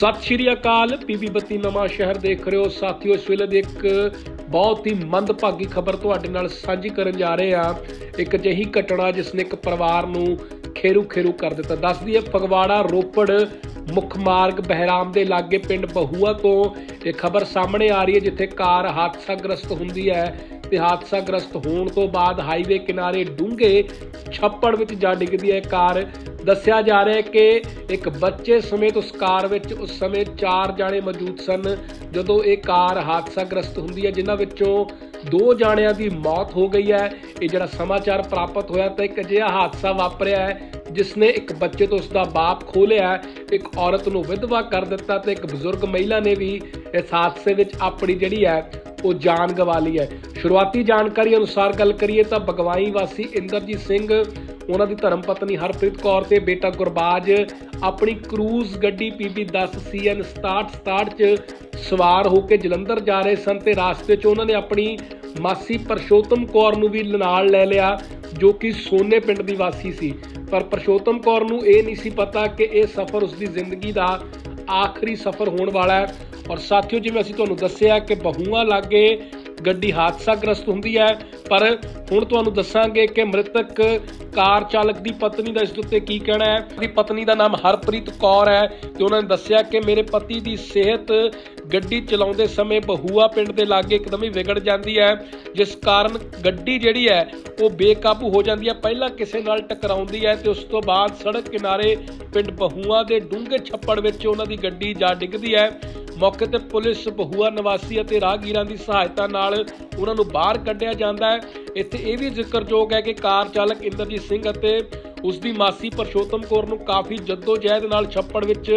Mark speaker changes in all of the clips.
Speaker 1: ਸਤਿ ਸ਼੍ਰੀ ਅਕਾਲ ਪੀਬੀ ਬੱਤੀ ਨਵਾਂ ਸ਼ਹਿਰ ਦੇਖ ਰਹੇ ਹੋ। ਸਾਥੀਓ, ਇਸ ਵੇਲੇ ਦੀ ਇੱਕ ਬਹੁਤ ਹੀ ਮੰਦਭਾਗੀ ਖਬਰ ਤੁਹਾਡੇ ਨਾਲ ਸਾਂਝੀ ਕਰਨ ਜਾ ਰਹੇ ਹਾਂ। ਇੱਕ ਅਜਿਹੀ ਘਟਨਾ ਜਿਸ ਨੇ ਇੱਕ ਪਰਿਵਾਰ ਨੂੰ ਖੇਰੂ ਖੇਰੂ ਕਰ ਦਿੱਤਾ। ਦੱਸਦੀ ਹੈ ਫਗਵਾੜਾ ਰੋਪੜ ਮੁੱਖ ਮਾਰਗ ਬਹਿਰਾਮ ਦੇ ਲਾਗੇ ਪਿੰਡ ਬਹੂਆ ਤੋਂ ਇਹ ਖਬਰ ਸਾਹਮਣੇ ਆ ਰਹੀ ਹੈ, ਜਿੱਥੇ ਕਾਰ ਹਾਦਸਾਗ੍ਰਸਤ ਹੁੰਦੀ ਹੈ। ਤੇ ਹਾਦਸਾਗ੍ਰਸਤ ਹੋਣ ਤੋਂ ਬਾਅਦ ਹਾਈਵੇ ਕਿਨਾਰੇ ਡੂੰਘੇ ਛੱਪੜ ਵਿੱਚ ਜਾ ਡਿੱਗਦੀ ਹੈ। ਕਾਰ ਦੱਸਿਆ ਜਾ ਰਿਹਾ ਹੈ ਕਿ ਇੱਕ ਬੱਚੇ ਸਮੇਤ ਉਸ ਕਾਰ ਵਿੱਚ ਉਸ ਸਮੇਂ ਚਾਰ ਜਾਣੇ ਮੌਜੂਦ ਸਨ। ਜਦੋਂ ਇਹ ਕਾਰ ਹਾਦਸਾਗ੍ਰਸਤ ਹੁੰਦੀ ਹੈ, ਜਿਨ੍ਹਾਂ ਵਿੱਚੋਂ ਦੋ ਜਾਣਿਆਂ ਦੀ ਮੌਤ ਹੋ ਗਈ ਹੈ। ਇਹ ਜਿਹੜਾ ਸਮਾਚਾਰ ਪ੍ਰਾਪਤ ਹੋਇਆ ਤਾਂ ਇੱਕ ਅਜਿਹਾ ਹਾਦਸਾ ਵਾਪਰਿਆ ਹੈ, ਜਿਸ ਨੇ ਇੱਕ ਬੱਚੇ ਤੋਂ ਉਸ ਦਾ ਬਾਪ ਖੋਲਿਆ ਇੱਕ ਔਰਤ ਨੂੰ ਵਿਧਵਾ ਕਰ ਦਿੱਤਾ ਤੇ ਇੱਕ ਬਜ਼ੁਰਗ ਮਹਿਲਾ ਨੇ ਵੀ ਇਸ ਹਾਦਸੇ ਵਿੱਚ ਆਪਣੀ ਜਿਹੜੀ ਹੈ ਉਹ ਜਾਨ ਗਵਾ ਲਈ ਹੈ। ਸ਼ੁਰੂਆਤੀ ਜਾਣਕਾਰੀ ਅਨੁਸਾਰ ਗੱਲ ਕਰੀਏ ਤਾਂ ਬਗਵਾਈ ਵਾਸੀ ਇੰਦਰਜੀਤ ਸਿੰਘ, ਉਹਨਾਂ ਦੀ ਧਰਮ ਪਤਨੀ ਹਰਪ੍ਰੀਤ ਕੌਰ ਤੇ ਬੇਟਾ ਗੁਰਬਾਜ, ਆਪਣੀ ਕਰੂਜ਼ ਗੱਡੀ PB 10 CN 6767 ਚ ਸਵਾਰ ਹੋ ਕੇ ਜਲੰਧਰ ਜਾ ਰਹੇ ਸਨ ਤੇ ਰਾਸਤੇ 'ਚ ਉਹਨਾਂ ਨੇ ਆਪਣੀ ਮਾਸੀ ਪਰਸ਼ੋਤਮ ਕੌਰ ਨੂੰ ਵੀ ਨਾਲ ਲੈ ਲਿਆ, ਜੋ ਕਿ ਸੋਨੇ ਪਿੰਡ ਦੀ ਵਾਸੀ ਸੀ। ਪਰ ਪਰਸ਼ੋਤਮ ਕੌਰ ਨੂੰ ਇਹ ਨਹੀਂ ਸੀ ਪਤਾ ਕਿ ਇਹ ਸਫ਼ਰ ਉਸ ਦੀ ਜ਼ਿੰਦਗੀ ਦਾ ਆਖਰੀ ਸਫ਼ਰ ਹੋਣ ਵਾਲਾ ਹੈ। ਔਰ ਸਾਥੀਓ, ਜਿਵੇਂ ਅਸੀਂ ਤੁਹਾਨੂੰ ਦੱਸਿਆ ਕਿ ਬਹੂਆਂ ਲਾਗੇ ਗੱਡੀ ਹਾਦਸਾਗ੍ਰਸਤ ਹੁੰਦੀ ਹੈ, ਪਰ ਹੁਣ ਤੁਹਾਨੂੰ ਦੱਸਾਂਗੇ ਕਿ ਮ੍ਰਿਤਕ ਕਾਰ ਚਾਲਕ ਦੀ ਪਤਨੀ ਦਾ ਇਸ ਉੱਤੇ ਕੀ ਕਹਿਣਾ ਹੈ? ਉਹਦੀ ਪਤਨੀ ਦਾ ਨਾਮ ਹਰਪ੍ਰੀਤ ਕੌਰ ਹੈ ਤੇ ਉਹਨਾਂ ਨੇ ਦੱਸਿਆ ਕਿ ਮੇਰੇ ਪਤੀ ਦੀ ਸਿਹਤ ਗੱਡੀ ਚਲਾਉਂਦੇ ਸਮੇਂ ਬਹੂਆ ਪਿੰਡ ਦੇ ਲਾਗੇ ਇੱਕਦਮ ਹੀ ਵਿਗੜ ਜਾਂਦੀ ਹੈ, ਜਿਸ ਕਾਰਨ ਗੱਡੀ ਜਿਹੜੀ ਹੈ, ਉਹ ਬੇਕਾਬੂ ਹੋ ਜਾਂਦੀ ਹੈ, ਪਹਿਲਾਂ ਕਿਸੇ ਨਾਲ ਟਕਰਾਉਂਦੀ ਹੈ ਤੇ ਉਸ ਤੋਂ ਬਾਅਦ ਸੜਕ ਕਿਨਾਰੇ ਪਿੰਡ ਬਹੂਆ ਦੇ ਡੂੰਘੇ ਛੱਪੜ ਵਿੱਚ ਉਹਨਾਂ ਦੀ ਗੱਡੀ ਜਾ ਡਿੱਗਦੀ ਹੈ। ਮੌਕੇ ਤੇ ਪੁਲਿਸ, ਬਹੂਆ, ਨਿਵਾਸੀ ਅਤੇ ਰਾਹਗੀਰਾਂ ਦੀ ਸਹਾਇਤਾ ਨਾਲ ਉਹਨਾਂ ਨੂੰ ਬਾਹਰ ਕੱਢਿਆ ਜਾਂਦਾ ਹੈ। ਇੱਥੇ ਇਹ ਵੀ ਜ਼ਿਕਰਯੋਗ ਹੈ ਕਿ ਕਾਰ ਚਾਲਕ ਇੰਦਰਜੀਤ ਸਿੰਘ ਅਤੇ ਉਸ ਦੀ ਮਾਸੀ ਪਰਸ਼ੋਤਮ ਕੌਰ ਨੂੰ ਕਾਫੀ ਜਹਿਦ ਨਾਲ ਛੱਪੜ ਵਿੱਚ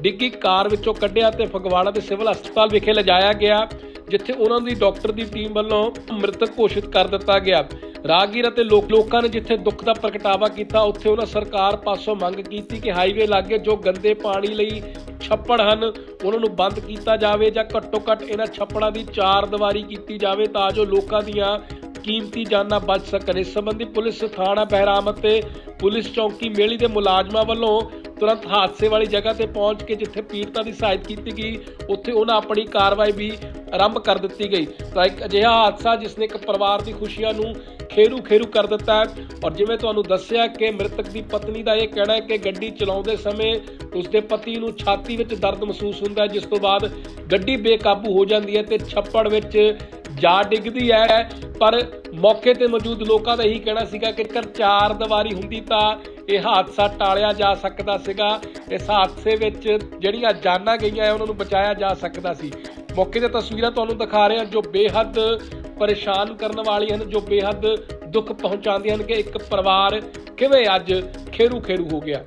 Speaker 1: ਡਿੱਗੀ ਕਾਰ ਵਿੱਚੋਂ ਕੱਢਿਆ ਤੇ ਫਗਵਾੜਾ ਦੇ ਸਿਵਲ ਹਸਪਤਾਲ ਵਿਖੇ ਲਿਜਾਇਆ ਗਿਆ, ਜਿੱਥੇ ਉਹਨਾਂ ਦੀ ਡਾਕਟਰ ਦੀ ਟੀਮ ਵੱਲੋਂ ਮ੍ਰਿਤਕ ਘੋਸ਼ਿਤ ਕਰ ਦਿੱਤਾ ਗਿਆ। ਰਾਹਗੀਰ ਅਤੇ ਲੋਕਾਂ ਨੇ ਜਿੱਥੇ ਦੁੱਖ ਦਾ ਪ੍ਰਗਟਾਵਾ ਕੀਤਾ, ਉੱਥੇ ਉਹਨਾਂ ਸਰਕਾਰ ਪਾਸੋਂ ਮੰਗ ਕੀਤੀ ਕਿ ਹਾਈਵੇ ਲਾਗੇ ਜੋ ਗੰਦੇ ਪਾਣੀ ਲਈ ਛੱਪੜ ਹਨ, ਉਹਨਾਂ ਨੂੰ ਬੰਦ ਕੀਤਾ ਜਾਵੇ ਜਾਂ ਘੱਟੋ ਘੱਟ ਇਹਨਾਂ ਛੱਪੜਾਂ ਦੀ ਚਾਰ ਦੀਵਾਰੀ ਕੀਤੀ ਜਾਵੇ ਤਾਂ ਜੋ ਲੋਕਾਂ ਦੀਆਂ ਕੀਮਤੀ ਜਾਨਾਂ ਬਚ ਸਕਣ। ਇਸ ਸੰਬੰਧੀ ਪੁਲਿਸ ਥਾਣਾ ਬਹਿਰਾਮ ਅਤੇ ਪੁਲਿਸ ਚੌਕੀ ਮੇਲੀ ਦੇ ਮੁਲਾਜ਼ਮਾਂ ਵੱਲੋਂ ਤੁਰੰਤ ਹਾਦਸੇ ਵਾਲੀ ਜਗ੍ਹਾ ਤੇ ਪਹੁੰਚ ਕੇ ਜਿੱਥੇ ਪੀੜਤਾਂ ਦੀ ਸਹਾਇਤਾ ਕੀਤੀ ਗਈ, ਉੱਥੇ ਉਹਨਾਂ ਆਪਣੀ ਕਾਰਵਾਈ ਵੀ ਆਰੰਭ ਕਰ ਦਿੱਤੀ ਗਈ। ਤਾਂ ਇੱਕ ਅਜਿਹਾ ਹਾਦਸਾ ਜਿਸ ਨੇ ਇੱਕ ਪਰਿਵਾਰ ਦੀ ਖੁਸ਼ੀਆਂ ਨੂੰ ਖੇਰੂ ਖੇਰੂ ਕਰ ਦਿੱਤਾ ਔਰ ਜਿਵੇਂ ਤੁਹਾਨੂੰ ਦੱਸਿਆ ਕਿ ਮ੍ਰਿਤਕ ਦੀ ਪਤਨੀ ਦਾ ਇਹ ਕਹਿਣਾ ਹੈ ਕਿ ਗੱਡੀ ਚਲਾਉਂਦੇ ਸਮੇਂ ਉਸਦੇ ਪਤੀ ਨੂੰ ਛਾਤੀ ਵਿੱਚ ਦਰਦ ਮਹਿਸੂਸ ਹੁੰਦਾ ਹੈ ਜਿਸ ਤੋਂ ਬਾਅਦ ਗੱਡੀ ਬੇਕਾਬੂ ਹੋ ਜਾਂਦੀ ਹੈ ਤੇ ਛੱਪੜ ਵਿੱਚ ਜਾ ਡਿੱਗਦੀ ਹੈ। ਪਰ ਮੌਕੇ ਤੇ ਮੌਜੂਦ ਲੋਕਾਂ ਦਾ ਇਹੀ ਕਹਿਣਾ ਸੀਗਾ ਕਿ ਕਰ ਚਾਰ ਦੀਵਾਰੀ ਹੁੰਦੀ ਤਾਂ ਇਹ ਹਾਦਸਾ ਟਾਲਿਆ ਜਾ ਸਕਦਾ ਸੀਗਾ। ਇਸ ਹਾਦਸੇ ਵਿੱਚ ਜਿਹੜੀਆਂ ਜਾਨਾਂ ਗਈਆਂ ਹੈ, ਉਹਨਾਂ ਨੂੰ ਬਚਾਇਆ ਜਾ ਸਕਦਾ ਸੀ। ਮੌਕੇ ਤੇ ਤਸਵੀਰਾਂ ਤੁਹਾਨੂੰ ਦਿਖਾ ਰਹੇ ਹਾਂ ਜੋ ਬੇਹੱਦ ਪਰੇਸ਼ਾਨ ਕਰਨ ਵਾਲੀਆਂ ਹਨ ਜੋ ਬੇਹੱਦ ਦੁੱਖ ਪਹੁੰਚਾਉਂਦੀਆਂ ਹਨ ਕਿ ਇੱਕ ਪਰਿਵਾਰ ਕਿਵੇਂ ਅੱਜ ਖੇਰੂ ਖੇਰੂ ਹੋ ਗਿਆ।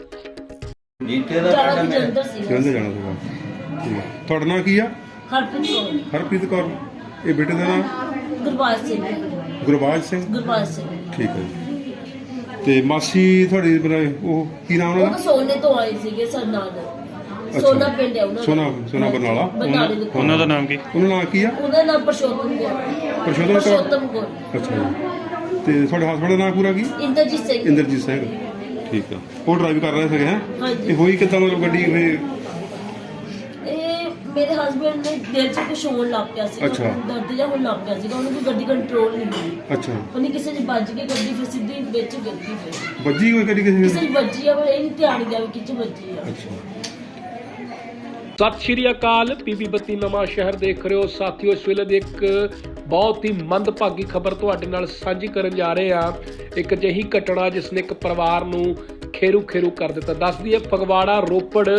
Speaker 2: ਜੀਤੇ ਦਾ
Speaker 3: ਜਾਣਾ
Speaker 2: ਪਿੰਡ
Speaker 3: ਵੀ
Speaker 2: ਮੇਰਾ
Speaker 3: ਜਲੰਧਰ ਸੀ
Speaker 4: ਜਲੰਧਰ ਜਾਣਾ ਸੀਗਾ। ਠੀਕ ਹੈ। ਤੁਹਾਡਾ ਨਾਂ ਕੀ ਆ?
Speaker 3: ਹਰਪ੍ਰੀਤ ਕੌਰ।
Speaker 4: ਹਰਪ੍ਰੀਤ ਕੌਰ। ਇਹ ਬੇਟੇ ਦਾ ਨਾਮ
Speaker 3: ਗੁਰਬਾਜ ਸਿੰਘ।
Speaker 4: ਗੁਰਬਾਜ ਸਿੰਘ।
Speaker 3: ਗੁਰਬਾਜ ਸਿੰਘ।
Speaker 4: ਠੀਕ ਹੈ ਜੀ। ਤੇ ਮਾਸੀ ਤੁਹਾਡੀ ਬਣਾਏ ਉਹ ਕੀ ਨਾਮ
Speaker 3: ਉਹ
Speaker 4: ਉਹਨਾਂ ਦਾ
Speaker 3: ਸੋਨੇ ਤੋਂ ਆਏ ਸੀਗੇ ਸਰਨਾਲ ਸੋਨਾ ਪਿੰਡ ਹੈ ਉਹਨਾਂ ਦਾ।
Speaker 4: ਸੋਨਾ- ਸੋਨਾ ਬਰਨਾਲਾ?
Speaker 3: ਬਰਨਾਲੇ ਦੇ ਕੋਲ।
Speaker 5: ਉਹਨਾਂ ਦਾ ਨਾਮ ਕੀ?
Speaker 4: ਉਹਨਾਂ ਦਾ ਨਾਂ ਕੀ ਆ?
Speaker 3: ਉਹਦਾ ਨਾਮ ਪਰਸ਼ੋਤਮ ਕੌਰ।
Speaker 4: ਪਰਸ਼ੋਤਮ ਕੌਰ?
Speaker 3: ਪਰਸ਼ੋਤਮ ਕੌਰ।
Speaker 4: ਅੱਛਾ ਜੀ। ਤੇ ਤੁਹਾਡੇ ਹਸਬੰਡ ਦਾ ਨਾਮ ਪੂਰਾ ਕੀ?
Speaker 3: ਇੰਦਰਜੀਤ ਸਿੰਘ।
Speaker 4: ਇੰਦਰਜੀਤ ਸਿੰਘ। ਠੀਕ ਆ। ਉਹ ਡਰਾਈਵ ਕਰ ਰਹੇ ਸੀਗੇ ਹੈ?
Speaker 3: ਹਾਂਜੀ।
Speaker 4: ਇਹ ਹੋਈ ਕਿੱਦਾਂ ਮਤਲਬ ਗੱਡੀ ਇਹ
Speaker 3: ਇਹ ਮੇਰੇ ਹਸਬੰਡ ਨੇ ਦਿਲ 'ਚ ਕੁਛ ਹੋਣ ਲੱਗ ਪਿਆ ਸੀ।
Speaker 4: ਅੱਛਾ।
Speaker 3: ਦਰਦ ਜਿਹਾ ਹੋਣ ਲੱਗ ਪਿਆ ਸੀਗਾ। ਉਹਨੂੰ ਕੋਈ ਗੱਡੀ ਕੰਟਰੋਲ ਨਹੀਂ ਹੋਈ
Speaker 4: ਅੱਛਾ।
Speaker 3: ਉਹਨੇ ਕਿਸੇ ਨੇ ਵੱਜ ਕੇ ਗੱਡੀ ਫਿਰ ਸਿੱਧੀ ਵਿੱਚ ਗਿਰਦੀ ਫਿਰ।
Speaker 4: ਵੱਜੀ ਕੋਈ ਗੱਡੀ ਕਿਸੇ
Speaker 3: ਕਿਸੇ
Speaker 4: ਨੇ
Speaker 3: ਨੇ ਵੱਜੀ ਆ ਪਰ ਇਹ ਨਹੀਂ ਧਿਆਨ ਗਿਆ ਵੀ ਕਿੱਥੇ ਵੱਜੀ ਆ।
Speaker 4: ਅੱਛਾ।
Speaker 1: ਸਤਿ ਸ਼੍ਰੀ ਅਕਾਲ। ਪੀਬੀ ਬੱਤੀ ਨਵਾਂ ਸ਼ਹਿਰ ਦੇਖ ਰਹੇ ਹੋ। ਸਾਥੀਓ, ਇਸ ਵੇਲੇ ਦੀ ਇੱਕ ਬਹੁਤ ਹੀ ਮੰਦਭਾਗੀ ਖਬਰ ਤੁਹਾਡੇ ਨਾਲ ਸਾਂਝੀ ਕਰਨ ਜਾ ਰਹੇ ਹਾਂ। ਇੱਕ ਅਜਿਹੀ ਘਟਨਾ ਜਿਸ ਨੇ ਇੱਕ ਪਰਿਵਾਰ ਨੂੰ ਖੇਰੂ ਖੇਰੂ ਕਰ ਦਿੱਤਾ। ਦੱਸਦੀ ਹੈ ਫਗਵਾੜਾ, ਰੋਪੜ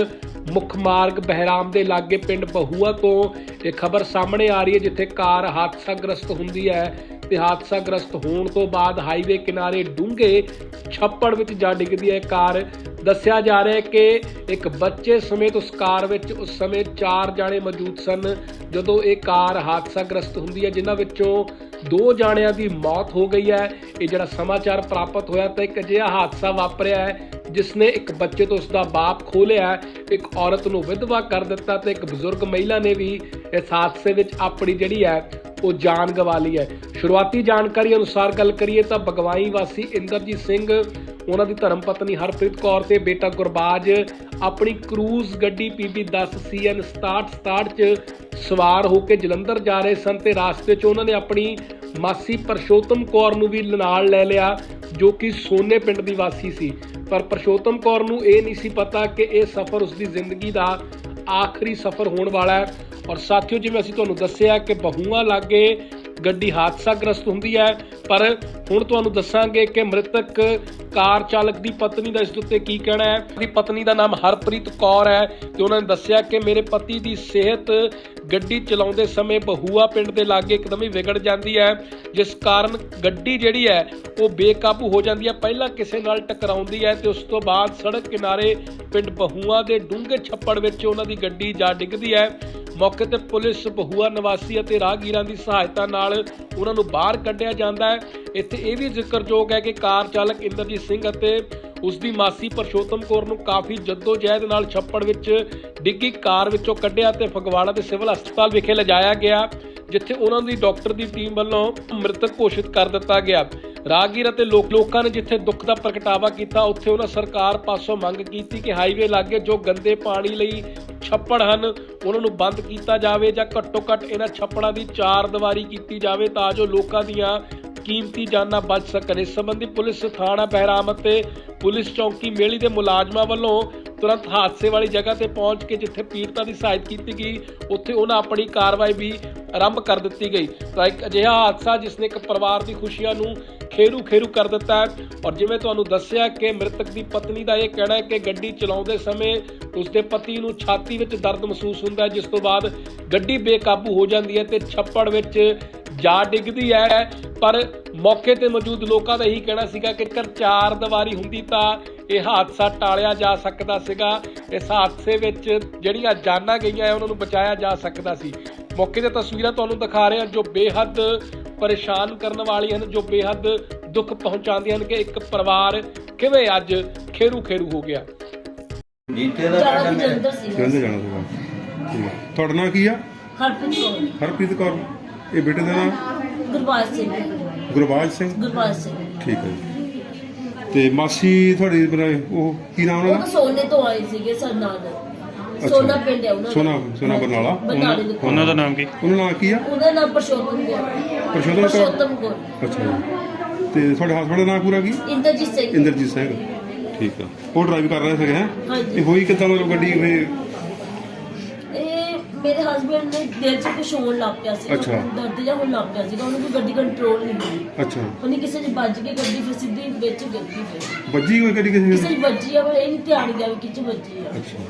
Speaker 1: ਮੁੱਖ ਮਾਰਗ ਬਹਿਰਾਮ ਦੇ ਲਾਗੇ ਪਿੰਡ ਬਹੂਆ ਤੋਂ ਇਹ ਖਬਰ ਸਾਹਮਣੇ ਆ ਰਹੀ ਹੈ, ਜਿੱਥੇ ਕਾਰ ਹਾਦਸਾਗ੍ਰਸਤ ਹੁੰਦੀ ਹੈ। ਤੇ ਹਾਦਸਾਗ੍ਰਸਤ ਹੋਣ ਤੋਂ ਬਾਅਦ ਹਾਈਵੇ ਕਿਨਾਰੇ ਡੂੰਘੇ ਛੱਪੜ ਵਿੱਚ ਜਾ ਡਿੱਗਦੀ ਹੈ। ਕਾਰ ਦੱਸਿਆ ਜਾ ਰਿਹਾ ਹੈ ਕਿ ਇੱਕ ਬੱਚੇ ਸਮੇਤ ਉਸ ਕਾਰ ਵਿੱਚ ਉਸ ਸਮੇਂ ਚਾਰ ਜਾਣੇ ਮੌਜੂਦ ਸਨ। ਜਦੋਂ ਇਹ ਕਾਰ ਹਾਦਸਾਗ੍ਰਸਤ ਹੁੰਦੀ ਹੈ, ਜਿਨ੍ਹਾਂ ਵਿੱਚੋਂ ਦੋ ਜਾਣਿਆਂ ਦੀ ਮੌਤ ਹੋ ਗਈ ਹੈ। ਇਹ ਜਿਹੜਾ ਸਮਾਚਾਰ ਪ੍ਰਾਪਤ ਹੋਇਆ ਤਾਂ ਇੱਕ ਅਜਿਹਾ ਹਾਦਸਾ ਵਾਪਰਿਆ ਹੈ ਜਿਸ ਨੇ ਇੱਕ ਬੱਚੇ ਤੋਂ ਉਸ ਦਾ ਬਾਪ ਖੋਲਿਆ, ਇੱਕ ਔਰਤ ਨੂੰ ਵਿਧਵਾ ਕਰ ਦਿੱਤਾ ਤੇ ਇੱਕ ਬਜ਼ੁਰਗ ਮਹਿਲਾ ਨੇ ਵੀ ਇਸ ਹਾਦਸੇ ਵਿੱਚ ਆਪਣੀ ਜਿਹੜੀ ਹੈ, ਉਹ ਜਾਨ ਗਵਾ ਲਈ ਹੈ। ਸ਼ੁਰੂਆਤੀ ਜਾਣਕਾਰੀ ਅਨੁਸਾਰ ਗੱਲ ਕਰੀਏ ਤਾਂ ਬਗਵਾਈ ਵਾਸੀ ਇੰਦਰਜੀਤ ਸਿੰਘ, ਉਹਨਾਂ ਦੀ ਧਰਮ ਪਤਨੀ ਹਰਪ੍ਰੀਤ ਕੌਰ ਤੇ ਬੇਟਾ ਗੁਰਬਾਜ ਆਪਣੀ ਕਰੂਜ਼ ਗੱਡੀ PB 10 CN 6767 'ਚ ਸਵਾਰ ਹੋ ਕੇ ਜਲੰਧਰ ਜਾ ਰਹੇ ਸਨ ਤੇ ਰਾਸਤੇ 'ਚ ਉਹਨਾਂ ਨੇ ਆਪਣੀ ਮਾਸੀ ਪਰਸ਼ੋਤਮ ਕੌਰ ਨੂੰ ਵੀ ਨਾਲ ਲੈ ਲਿਆ, ਜੋ ਕਿ ਸੋਨੇ ਪਿੰਡ ਦੀ ਵਾਸੀ ਸੀ। ਪਰ ਪਰਸ਼ੋਤਮ ਕੌਰ ਨੂੰ ਇਹ ਨਹੀਂ ਸੀ ਪਤਾ ਕਿ ਇਹ ਸਫ਼ਰ ਉਸਦੀ ਜ਼ਿੰਦਗੀ ਦਾ ਆਖਰੀ ਸਫ਼ਰ ਹੋਣ ਵਾਲਾ ਹੈ। ਔਰ ਸਾਥੀਓ, ਜਿਵੇਂ ਅਸੀਂ ਤੁਹਾਨੂੰ ਦੱਸਿਆ ਕਿ ਬਹੂਆਂ ਲਾਗੇ ਗੱਡੀ ਹਾਦਸਾਗ੍ਰਸਤ ਹੁੰਦੀ ਹੈ। ਪਰ ਹੁਣ ਤੁਹਾਨੂੰ ਦੱਸਾਂਗੇ ਕਿ ਮ੍ਰਿਤਕ ਕਾਰ ਚਾਲਕ ਦੀ ਪਤਨੀ ਦਾ ਇਸ ਉੱਤੇ ਕੀ ਕਹਿਣਾ ਹੈ। ਦੀ ਪਤਨੀ ਦਾ ਨਾਮ ਹਰਪ੍ਰੀਤ ਕੌਰ ਹੈ ਤੇ ਉਹਨਾਂ ਨੇ ਦੱਸਿਆ ਕਿ ਮੇਰੇ ਪਤੀ ਦੀ ਸਿਹਤ ਗੱਡੀ ਚਲਾਉਂਦੇ ਸਮੇਂ ਬਹੂਆ ਪਿੰਡ ਦੇ ਲਾਗੇ ਇੱਕਦਮ ਹੀ ਵਿਗੜ ਜਾਂਦੀ ਹੈ। ਜਿਸ ਕਾਰਨ ਗੱਡੀ ਜਿਹੜੀ ਹੈ, ਉਹ ਬੇਕਾਬੂ ਹੋ ਜਾਂਦੀ ਹੈ। ਪਹਿਲਾਂ ਕਿਸੇ ਨਾਲ ਟਕਰਾਉਂਦੀ ਹੈ ਤੇ ਉਸ ਤੋਂ ਬਾਅਦ ਸੜਕ ਕਿਨਾਰੇ ਪਿੰਡ ਬਹੂਆ ਦੇ ਡੂੰਘੇ ਛੱਪੜ ਵਿੱਚ ਉਹਨਾਂ ਦੀ ਗੱਡੀ ਜਾ ਡਿੱਗਦੀ ਹੈ। ਮੌਕੇ ਤੇ ਪੁਲਿਸ, ਬਹੂਆ, ਨਿਵਾਸੀ ਅਤੇ ਰਾਹਗੀਰਾਂ ਦੀ ਸਹਾਇਤਾ ਨਾਲ ਉਹਨਾਂ ਨੂੰ ਬਾਹਰ ਕੱਢਿਆ ਜਾਂਦਾ ਹੈ। ਇੱਥੇ ਇਹ ਵੀ ਜ਼ਿਕਰਯੋਗ ਹੈ ਕਿ ਕਾਰ ਚਾਲਕ ਇੰਦਰਜੀਤ ਸਿੰਘ ਅਤੇ ਉਸ ਦੀ ਮਾਸੀ ਪਰਸ਼ੋਤਮ ਕੌਰ ਨੂੰ ਕਾਫੀ ਜਹਿਦ ਨਾਲ ਛੱਪੜ ਵਿੱਚ ਡਿੱਗੀ ਕਾਰ ਵਿੱਚੋਂ ਕੱਢਿਆ ਤੇ ਫਗਵਾੜਾ ਦੇ ਸਿਵਲ ਹਸਪਤਾਲ ਵਿਖੇ ਲਿਜਾਇਆ ਗਿਆ, ਜਿੱਥੇ ਉਹਨਾਂ ਦੀ ਡਾਕਟਰ ਦੀ ਟੀਮ ਵੱਲੋਂ ਮ੍ਰਿਤਕ ਘੋਸ਼ਿਤ ਕਰ ਦਿੱਤਾ ਗਿਆ। ਰਾਹਗੀਰ ਅਤੇ ਲੋਕ ਲੋਕਾਂ ਨੇ ਜਿੱਥੇ ਦੁੱਖ ਦਾ ਪ੍ਰਗਟਾਵਾ ਕੀਤਾ, ਉੱਥੇ ਉਹਨਾਂ ਸਰਕਾਰ ਪਾਸੋਂ ਮੰਗ ਕੀਤੀ ਕਿ ਹਾਈਵੇ ਲਾਗੇ ਜੋ ਗੰਦੇ ਪਾਣੀ ਲਈ ਛੱਪੜ ਹਨ, ਉਹਨਾਂ ਨੂੰ ਬੰਦ ਕੀਤਾ ਜਾਵੇ ਜਾਂ ਘੱਟੋ ਘੱਟ ਇਹਨਾਂ ਛੱਪੜਾਂ ਦੀ ਚਾਰ ਦੀਵਾਰੀ ਕੀਤੀ ਜਾਵੇ ਤਾਂ ਜੋ ਲੋਕਾਂ ਦੀਆਂ ਕੀਮਤੀ ਜਾਨਾਂ ਬਚ ਸਕਣ। ਇਸ ਸੰਬੰਧੀ ਪੁਲਿਸ ਥਾਣਾ ਬਹਿਰਾਮ ਅਤੇ ਪੁਲਿਸ ਚੌਕੀ ਮੇਲੀ ਦੇ ਮੁਲਾਜ਼ਮਾਂ ਵੱਲੋਂ ਤੁਰੰਤ ਹਾਦਸੇ ਵਾਲੀ ਜਗ੍ਹਾ ਤੇ ਪਹੁੰਚ ਕੇ ਜਿੱਥੇ ਪੀੜਤਾਂ ਦੀ ਸਹਾਇਤਾ ਕੀਤੀ ਗਈ, ਉੱਥੇ ਉਹਨਾਂ ਆਪਣੀ ਕਾਰਵਾਈ ਵੀ ਆਰੰਭ ਕਰ ਦਿੱਤੀ ਗਈ। ਤਾਂ ਇੱਕ ਅਜਿਹਾ ਹਾਦਸਾ ਜਿਸ ਨੇ ਇੱਕ ਪਰਿਵਾਰ ਦੀ ਖੁਸ਼ੀਆਂ ਨੂੰ ਖੇਰੂ ਖੇਰੂ ਕਰ ਦਿੱਤਾ ਹੈ। ਔਰ ਜਿਵੇਂ ਤੁਹਾਨੂੰ ਦੱਸਿਆ ਕਿ ਮ੍ਰਿਤਕ ਦੀ ਪਤਨੀ ਦਾ ਇਹ ਕਹਿਣਾ ਹੈ ਕਿ ਗੱਡੀ ਚਲਾਉਂਦੇ ਸਮੇਂ ਉਸਦੇ ਪਤੀ ਨੂੰ ਛਾਤੀ ਵਿੱਚ ਦਰਦ ਮਹਿਸੂਸ ਹੁੰਦਾ ਹੈ, ਜਿਸ ਤੋਂ ਬਾਅਦ ਗੱਡੀ ਬੇਕਾਬੂ ਹੋ ਜਾਂਦੀ ਹੈ ਤੇ ਛੱਪੜ ਵਿੱਚ ਜਾ ਡਿੱਗਦੀ ਹੈ। ਪਰ ਮੌਕੇ ਤੇ ਮੌਜੂਦ ਲੋਕਾਂ ਦਾ ਇਹੀ ਕਹਿਣਾ ਸੀਗਾ ਕਿ ਕਰ ਚਾਰ ਦੀਵਾਰੀ ਹੁੰਦੀ ਤਾਂ ਇਹ ਹਾਦਸਾ ਟਾਲਿਆ ਜਾ ਸਕਦਾ ਸੀਗਾ। ਇਸ ਹਾਦਸੇ ਵਿੱਚ ਜਿਹੜੀਆਂ ਜਾਨਾਂ ਗਈਆਂ ਹੈ ਉਹਨਾਂ ਨੂੰ ਬਚਾਇਆ ਜਾ ਸਕਦਾ ਸੀ। ਮੌਕੇ ਤੇ ਤਸਵੀਰਾਂ ਤੁਹਾਨੂੰ ਦਿਖਾ ਰਹੇ ਹਾਂ ਜੋ ਬੇਹੱਦ ਪਰੇਸ਼ਾਨ ਕਰਨ ਵਾਲੀਆਂ ਹਨ ਜੋ ਬੇਹੱਦ ਦੁੱਖ ਪਹੁੰਚਾਉਂਦੀਆਂ ਹਨ ਕਿ ਇੱਕ ਪਰਿਵਾਰ ਕਿਵੇਂ ਅੱਜ ਖੇਰੂ ਖੇਰੂ ਹੋ ਗਿਆ।
Speaker 2: ਜੀਤੇ ਦਾ ਪਿੰਡ ਮੇਰਾ
Speaker 3: ਸੀ
Speaker 4: ਕਹਿੰਦੇ ਜਾਣਾ ਸੀਗਾ। ਠੀਕ ਹੈ। ਤੁਹਾਡਾ ਨਾਂ ਕੀ ਆ?
Speaker 3: ਹਰਪ੍ਰੀਤ ਕੌਰ।
Speaker 4: ਹਰਪ੍ਰੀਤ ਕੌਰ। ਇਹ ਬੇਟੇ ਦਾ ਨਾਮ
Speaker 3: ਗੁਰਬਾਜ ਸਿੰਘ।
Speaker 4: ਗੁਰਬਾਜ ਸਿੰਘ।
Speaker 3: ਗੁਰਬਾਜ ਸਿੰਘ।
Speaker 4: ਠੀਕ ਹੈ ਜੀ। ਤੇ ਮਾਸੀ ਤੁਹਾਡੀ ਬਣਾ ਉਹ ਕੀ ਨਾਮ
Speaker 3: ਉਹ
Speaker 4: ਉਹਨਾਂ
Speaker 3: ਤਾਂ
Speaker 4: ਦਾ
Speaker 3: ਸੋਨੇ ਤੋਂ ਆਏ ਸੀਗੇ ਸਰ ਨਾਲ ਸੋਨਾ ਪਿੰਡ ਹੈ ਉਹਨਾਂ ਦਾ।
Speaker 4: ਸੋਨਾ ਸੋਨਾ ਬਰਨਾਲਾ।
Speaker 3: ਬਰਨਾਲੇ ਦੇ ਕੋਲ।
Speaker 5: ਉਹਨਾਂ ਦਾ ਨਾਮ ਕੀ?
Speaker 4: ਉਹਨਾਂ ਦਾ ਨਾਂ ਕੀ ਆ?
Speaker 3: ਉਹਦਾ ਨਾਮ ਪਰਸ਼ੋਤਮ ਕੌਰ।
Speaker 4: ਪਰਸ਼ੋਤਮ ਕੌਰ?
Speaker 3: ਪਰਸ਼ੋਤਮ ਕੌਰ।
Speaker 4: ਅੱਛਾ। ਜੀ ਤੇ ਤੁਹਾਡੇ ਹਸਬੰਡ ਦਾ ਨਾਂ ਪੂਰਾ ਕੀ?
Speaker 3: ਇੰਦਰਜੀਤ ਸਿੰਘ।
Speaker 4: ਇੰਦਰਜੀਤ ਸਿੰਘ। ਠੀਕ ਆ। ਉਹ ਡਰਾਈਵ ਕਰ ਰਹੇ ਸੀਗੇ ਹੈ?
Speaker 3: ਹਾਂਜੀ।
Speaker 4: ਇਹ ਹੋਈ ਕਿੱਦਾਂ ਮਤਲਬ ਗੱਡੀ
Speaker 3: ਇਹ ਮੇਰੇ ਹਸਬੰਡ ਨੇ ਦਿਲ 'ਚ ਕੁਛ ਹੋਣ ਲੱਗ ਪਿਆ ਸੀ
Speaker 4: ਅੱਛਾ।
Speaker 3: ਦਰਦ ਜਿਹਾ ਹੋਣ ਲੱਗ ਪਿਆ ਸੀਗਾ ਉਹਨੂੰ ਕੋਈ ਗੱਡੀ ਕੰਟਰੋਲ ਨਹੀਂ ਹੋਈ।
Speaker 4: ਅੱਛਾ।
Speaker 3: ਉਹਨੇ ਕਿਸੇ ਨੇ ਵੱਜ ਕੇ ਗੱਡੀ ਫਿਰ ਸਿੱਧੀ ਵਿੱਚ ਗੱਡੀ ਫਿਰ
Speaker 4: ਵੱਜੀ ਕੋਈ ਗੱਡੀ ਕਿਸੇ
Speaker 3: ਕਿਸੇ
Speaker 4: ਨੇ
Speaker 3: ਨੇ ਵੱਜੀ ਆ ਪਰ ਇਹ ਨਹੀਂ ਧਿਆਨ ਗਿਆ ਵੀ ਕਿੱਥੇ ਵੱਜੀ ਆ।
Speaker 4: ਅੱਛਾ।